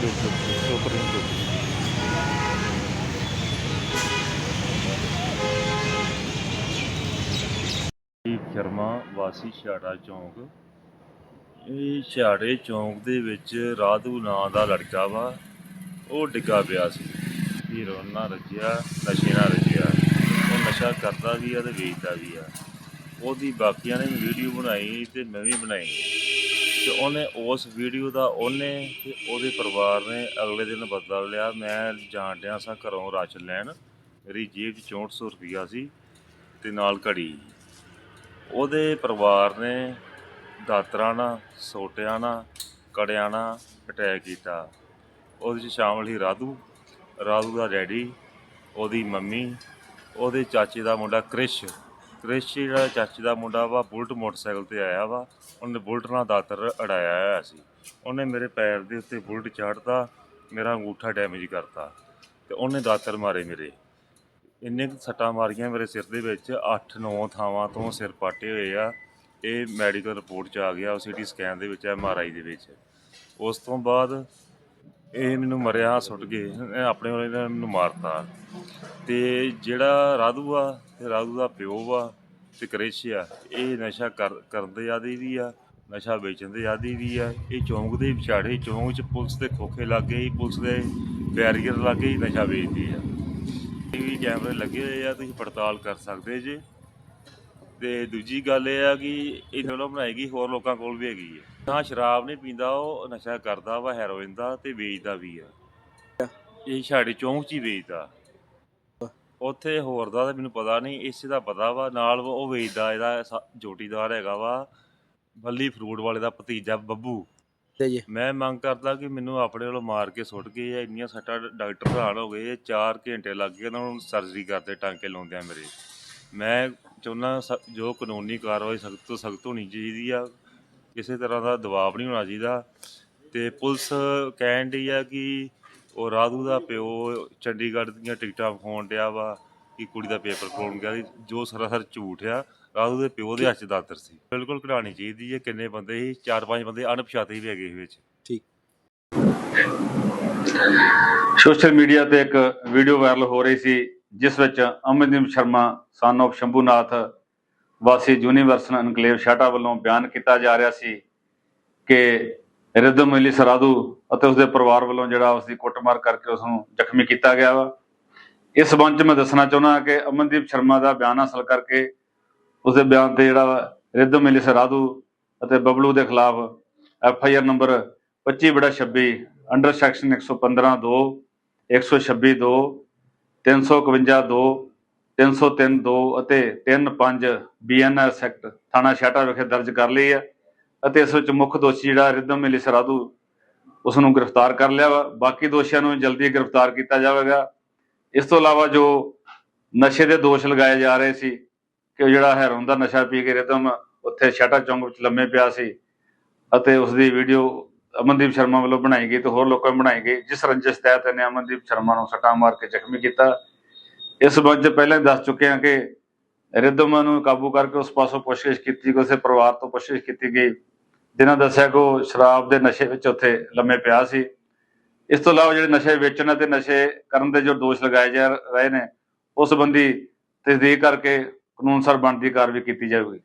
ਚੁੱਪ ਚੁੱਪ ਸ਼ਰਮਾ, ਵਾਸੀ ਛਾੜਾ ਚੌਂਕ। ਇਹ ਛਾੜੇ ਚੌਂਕ ਦੇ ਵਿੱਚ ਰਾਧੂ ਨਾਂ ਦਾ ਲੜਕਾ ਵਾ, ਉਹ ਡਿੱਗਾ ਪਿਆ ਸੀ। ਹੀਰੋਇਨ ਨਾਲ ਰੱਜਿਆ, ਨਸ਼ੇ ਨਾਲ ਰੱਜਿਆ। ਉਹ ਨਸ਼ਾ ਕਰਦਾ ਵੀ ਆ ਤੇ ਵੇਚਦਾ ਵੀ ਆ। ਉਹਦੀ ਬਾਕੀਆਂ ਨੇ ਵੀਡੀਓ ਬਣਾਈ ਤੇ ਮੈਂ ਵੀ ਬਣਾਈ। ਤੇ ਉਹਨੇ ਉਸ ਵੀਡੀਓ ਦਾ ਉਹਨੇ ਤੇ ਉਹਦੇ ਪਰਿਵਾਰ ਨੇ ਅਗਲੇ ਦਿਨ ਬਦਲਾ ਲਿਆ। ਮੈਂ ਜਾਣ ਡਿਆ ਸਾਂ ਘਰੋਂ ਰਾਸ਼ਨ ਲੈਣ। ਮੇਰੀ ਜੇਬ 'ਚ 6400 ਰੁਪਈਆ ਸੀ ਤੇ ਨਾਲ ਘੜੀ। ਉਹਦੇ ਪਰਿਵਾਰ ਨੇ ਦਾਤਰਾਂ ਨਾਲ ਸੋਟਿਆਂ ਨਾਲ ਕੜਿਆਂ ਨਾਲ ਅਟੈਕ ਕੀਤਾ। ਉਹਦੇ 'ਚ ਸ਼ਾਮਲ ਸੀ ਰਾਧੂ। ਰਾਧੂ ਦਾ ਡੈਡੀ, ਉਹਦੀ ਮੰਮੀ, ਉਹਦੇ ਚਾਚੇ ਦਾ ਮੁੰਡਾ ਕ੍ਰਿਸ਼। ਕ੍ਰਿਸ਼ ਜਿਹੜਾ ਚਾਚੇ ਦਾ ਮੁੰਡਾ ਵਾ, ਬੁਲਟ ਮੋਟਰਸਾਈਕਲ ਤੇ ਆਇਆ ਵਾ। ਉਹਨੇ ਬੁਲਟ ਨਾਲ ਦਾਤਰ ਅੜਾਇਆ ਹੋਇਆ ਸੀ। ਉਹਨੇ ਮੇਰੇ ਪੈਰ ਦੇ ਉੱਤੇ ਬੁਲਟ ਚਾੜਤਾ, ਮੇਰਾ ਅੰਗੂਠਾ ਡੈਮੇਜ ਕਰਤਾ ਤੇ ਉਹਨੇ ਦਾਤਰ ਮਾਰੇ ਮੇਰੇ। ਇੰਨੇ ਕੁ ਸੱਟਾਂ ਮਾਰੀਆਂ ਮੇਰੇ ਸਿਰ ਦੇ ਵਿੱਚ 8-9 ਥਾਵਾਂ ਤੋਂ ਸਿਰ ਪਾਟੇ ਹੋਏ ਆ। ਇਹ ਮੈਡੀਕਲ ਰਿਪੋਰਟ ਚ ਆ ਗਿਆ ਸੀਟੀ ਸਕੈਨ ਦੇ ਵਿੱਚ ਐਮਆਰਆਈ ਦੇ ਵਿੱਚ। ਉਸ ਤੋਂ ਬਾਅਦ ਇਹ ਮੈਨੂੰ ਮਰਿਆ ਸੁੱਟ ਗਏ। ਇਹਨੇ ਆਪਣੇ ਵਾਲੇ ਨੇ ਮੈਨੂੰ ਮਾਰਤਾ। ਤੇ ਜਿਹੜਾ ਰਾਧੂ ਆ ਤੇ ਰਾਧੂ ਦਾ ਪਿਓ ਆ ਤੇ ਕ੍ਰਿਸ਼ ਆ ਇਹ ਨਸ਼ਾ ਕਰ ਕਰਦੇ ਆਦੀ ਵੀ ਆ, ਨਸ਼ਾ ਵੇਚਣ ਦੇ ਆਦੀ ਵੀ ਆ। ਇਹ ਚੌਂਕ ਦੇ ਵਿਚਾੜੇ ਚੌਂਕ 'ਚ ਪੁਲਿਸ ਦੇ ਖੋਖੇ ਲੱਗੇ ਹੀ ਪੁਲਿਸ ਦੇ ਬੈਰੀਅਰ ਲੱਗੇ ਹੀ ਨਸ਼ਾ ਵੇਚਦੀ ਆ। ਟੀਵੀ ਕੈਮਰੇ ਲੱਗੇ ਹੋਏ ਆ, ਤੁਸੀਂ ਪੜਤਾਲ ਕਰ ਸਕਦੇ ਜੇ। ਤੇ ਦੂਜੀ ਗੱਲ ਇਹ ਆ ਕਿ ਇਹ ਵੱਲੋਂ ਬਣਾਏਗੀ ਹੋਰ ਲੋਕਾਂ ਕੋਲ ਵੀ ਹੈਗੀ ਆ। ਤਾਂ ਸ਼ਰਾਬ ਨਹੀਂ ਪੀਂਦਾ ਉਹ ਨਸ਼ਾ ਕਰਦਾ ਵਾ ਹੈਰੋਇਨ ਦਾ ਤੇ ਵੇਚਦਾ ਵੀ ਆ। ਇਹ ਸਾਡੇ ਚੌਂਕ 'ਚ ਹੀ ਵੇਚਦਾ। ਉੱਥੇ ਹੋਰ ਦਾ ਤਾਂ ਮੈਨੂੰ ਪਤਾ ਨਹੀਂ ਇਸੇ ਦਾ ਪਤਾ ਵਾ ਨਾਲ ਉਹ ਵੇਚਦਾ ਇਹਦਾ ਸ- ਜੋਟੀਦਾਰ ਹੈਗਾ ਵਾ ਬੱਲੀ ਫਰੂਟ ਵਾਲੇ ਦਾ ਭਤੀਜਾ ਬੱਬੂ। ਤੇ ਜੀ। ਮੈਂ ਮੰਗ ਕਰਦਾ ਕਿ ਮੈਨੂੰ ਆਪਣੇ ਵੱਲੋਂ ਮਾਰ ਕੇ ਸੁੱਟ ਗਏ ਆ ਇੰਨੀਆਂ ਸੱਟਾਂ ਡਾਕਟਰ ਹੈਰਾਨ ਹੋ ਗਏ 4 ਘੰਟੇ ਲੱਗ ਗਏ ਉਹਨਾਂ ਨੂੰ ਸਰਜਰੀ ਕਰਦੇ ਟਾਂਕੇ ਲਾਉਂਦੇ ਆ ਮੇਰੇ। ਮੈਂ ਚਾਹੁੰਦਾ ਸ- ਜੋ ਕਾਨੂੰਨੀ ਕਾਰਵਾਈ ਸਖਤ ਤੋਂ ਸਖਤ ਹੋਣੀ ਚਾਹੀਦੀ ਆ ਕਿਸੇ ਤਰ੍ਹਾਂ ਦਾ ਦਬਾਅ ਨਹੀਂ ਹੋਣਾ ਚਾਹੀਦਾ। ਤੇ ਪੁਲਿਸ ਕਹਿਣ ਡਈ ਆ ਕਿ ਉਹ ਰਾਧੂ ਦਾ ਪਿਓ ਚੰਡੀਗੜ੍ਹ ਦੀਆਂ ਟਿਕਟਾਂ ਵਿਖਾਉਣ ਡਿਆ ਵਾ ਕਿ ਕੁੜੀ ਦਾ ਪੇਪਰ ਖੋਲਣ ਗਿਆ ਸੀ, ਜੋ ਸਰਾਸਰ ਝੂਠ ਆ। ਰਾਧੂ ਦੇ ਪਿਓ ਦੇ ਹੱਥ 'ਚ ਦਾਤਰ ਸੀ। ਬਿਲਕੁਲ ਕਢਾਣੀ ਚਾਹੀਦੀ ਹੈ ਕਿੰਨੇ ਬੰਦੇ ਸੀ ਚਾਰ ਪੰਜ ਬੰਦੇ ਅਣਪਛਾਤੇ ਵੀ ਹੈਗੇ ਸੀ ਵਿੱਚ। ਠੀਕ। ਸੋਸ਼ਲ ਮੀਡੀਆ ਤੇ ਇੱਕ ਵੀਡੀਓ ਵਾਇਰਲ ਹੋ ਰਹੀ ਸੀ ਜਿਸ ਵਿੱਚ ਅਮਨਦੀਪ ਸ਼ਰਮਾ ਸਨ of ਸ਼ੰਭੂਨਾਥ ਵਾਸੀ ਯੂਨੀਵਰਸਲ ਐਨਕਲੇਵ ਸ਼ਾਟਾ ਵੱਲੋਂ ਬਿਆਨ ਕੀਤਾ ਜਾ ਰਿਹਾ ਸੀ ਕਿ ਰਿਦਮ ਅਲੀ ਸਰਾਦੂ ਅਤੇ ਉਸਦੇ ਪਰਿਵਾਰ ਵੱਲੋਂ ਜਿਹੜਾ ਉਸ ਦੀ ਕੁੱਟਮਾਰ ਕਰਕੇ ਉਸ ਨੂੰ ਜ਼ਖਮੀ ਕੀਤਾ ਗਿਆ ਵਾ। ਇਸ ਸੰਬੰਧ 'ਚ ਮੈਂ ਦੱਸਣਾ ਚਾਹੁੰਦਾ ਕਿ ਅਮਨਦੀਪ ਸ਼ਰਮਾ ਦਾ ਬਿਆਨ ਹਾਸਲ ਕਰਕੇ ਉਸਦੇ ਬਿਆਨ ਤੇ ਜਿਹੜਾ ਵਾ ਰਿਦਮ ਅਲੀ ਸਰਾਦੂ ਅਤੇ ਬਬਲੂ ਦੇ ਖਿਲਾਫ F I R number 25/26 under section 115 2 126 2 351 2 303 2 ਅਤੇ 35 ਬੀਐਨਐਸ ਐਕਟ ਥਾਣਾ ਛਾਟਾ ਵਿਖੇ ਦਰਜ ਕਰ ਲਈ ਹੈ ਅਤੇ ਇਸ ਵਿੱਚ ਮੁੱਖ ਦੋਸ਼ੀ ਜਿਹੜਾ ਰਿਦਮ ਮਿਲੀ ਸਰਾਧੂ ਉਸ ਨੂੰ ਗ੍ਰਿਫਤਾਰ ਕਰ ਲਿਆ ਵਾ। ਬਾਕੀ ਦੋਸ਼ੀਆਂ ਨੂੰ ਜਲਦੀ ਗ੍ਰਿਫਤਾਰ ਕੀਤਾ ਜਾਵੇਗਾ। ਇਸ ਤੋਂ ਇਲਾਵਾ ਜੋ ਨਸ਼ੇ ਦੇ ਦੋਸ਼ ਲਗਾਏ ਜਾ ਰਹੇ ਸੀ, ਕਿ ਉਹ ਜਿਹੜਾ ਹੈਰੋਨ ਦਾ ਨਸ਼ਾ ਪੀ ਕੇ ਰਿਦਮ ਉੱਥੇ ਛਾਟਾ ਚੌਂਕ ਵਿੱਚ ਲੰਮੇ ਪਿਆ ਸੀ ਅਤੇ ਉਸ ਦੀ ਵੀਡੀਓ ਅਮਨਦੀਪ ਸ਼ਰਮਾ ਵੱਲੋਂ ਬਣਾਈ ਗਈ ਤੇ ਹੋਰ ਲੋਕਾਂ ਵੱਲੋਂ ਬਣਾਈ ਗਈ, ਜਿਸ ਰੰਜਿਸ਼ ਤਹਿਤ ਇਹਨੇ ਅਮਨਦੀਪ ਸ਼ਰਮਾ ਨੂੰ ਸੱਟਾਂ ਮਾਰ ਕੇ ਜ਼ਖਮੀ ਕੀਤਾ। ਇਸ ਸੰਬੰਧ 'ਚ ਪਹਿਲਾਂ ਹੀ ਦੱਸ ਚੁੱਕੇ ਹਾਂ ਕਿ ਰਿਦਮ ਨੂੰ ਕਾਬੂ ਕਰਕੇ ਉਸ ਪਾਸੋਂ ਪੁੱਛਗਿੱਛ ਕੀਤੀ ਗਈ, ਉਸੇ ਪਰਿਵਾਰ ਤੋਂ ਪੁੱਛਗਿੱਛ ਕੀਤੀ ਗਈ, ਜਿਨ੍ਹਾਂ ਦੱਸਿਆ ਕਿ ਉਹ ਸ਼ਰਾਬ ਦੇ ਨਸ਼ੇ ਵਿੱਚ ਉੱਥੇ ਲੰਮੇ ਪਿਆ ਸੀ। ਇਸ ਤੋਂ ਇਲਾਵਾ ਜਿਹੜੇ ਨਸ਼ੇ ਵੇਚਣ ਅਤੇ ਨਸ਼ੇ ਕਰਨ ਦੇ ਜੋ ਦੋਸ਼ ਲਗਾਏ ਜਾ ਰਹੇ ਨੇ, ਉਸ ਸੰਬੰਧੀ ਤਸਦੀਕ ਕਰਕੇ ਕਾਨੂੰਨ ਸਰ ਬਣਦੀ ਕਾਰਵਾਈ ਕੀਤੀ ਜਾਵੇਗੀ।